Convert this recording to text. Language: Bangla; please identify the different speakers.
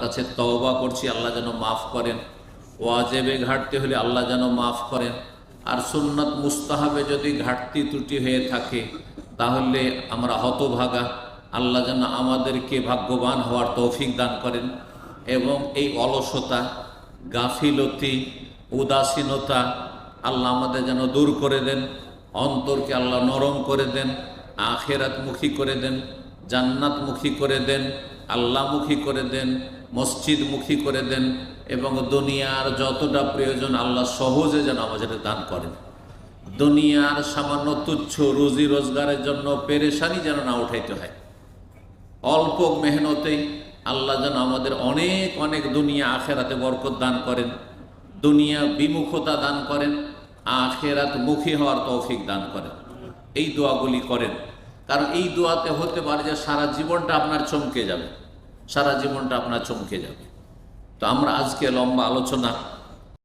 Speaker 1: কাছে তওবা করছি, আল্লাহ যেন মাফ করেন। ওয়াজেবে ঘাটতি হলে আল্লাহ যেন মাফ করেন। আর সুন্নত মুস্তাহাবে যদি ঘাটতি ত্রুটি হয়ে থাকে, তাহলে আমরা হতভাগা। আল্লাহ যেন আমাদেরকে ভাগ্যবান হওয়ার তৌফিক দান করেন। এবং এই অলসতা, গাফিলতি, উদাসীনতা আল্লাহ আমাদের যেন দূর করে দেন, অন্তরকে আল্লাহ নরম করে দেন, আখেরাতমুখী করে দেন, জান্নাতমুখী করে দেন, আল্লাহমুখী করে দেন মসজিদমুখী করে দেন এবং দুনিয়ার যতটা প্রয়োজন আল্লাহ সহজে যেন আমাদের দান করেন। দুনিয়ার সামান্য তুচ্ছ রুজি রোজগারের জন্য পেরেশানি যেন না উঠাইতে হয়। অল্প মেহনতে আল্লাহ যেন আমাদের অনেক অনেক দুনিয়া আখেরাতে বরকত দান করেন, দুনিয়া বিমুখতা দান করেন আখেরাত মুখী হওয়ার তৌফিক দান করেন। এই দোয়াগুলি করেন। কারণ এই দোয়াতে হতে পারে যে সারা জীবনটা আপনার চমকে যাবে। সারা জীবনটা আপনার চমকে যাবে। তো আমরা আজকে লম্বা আলোচনা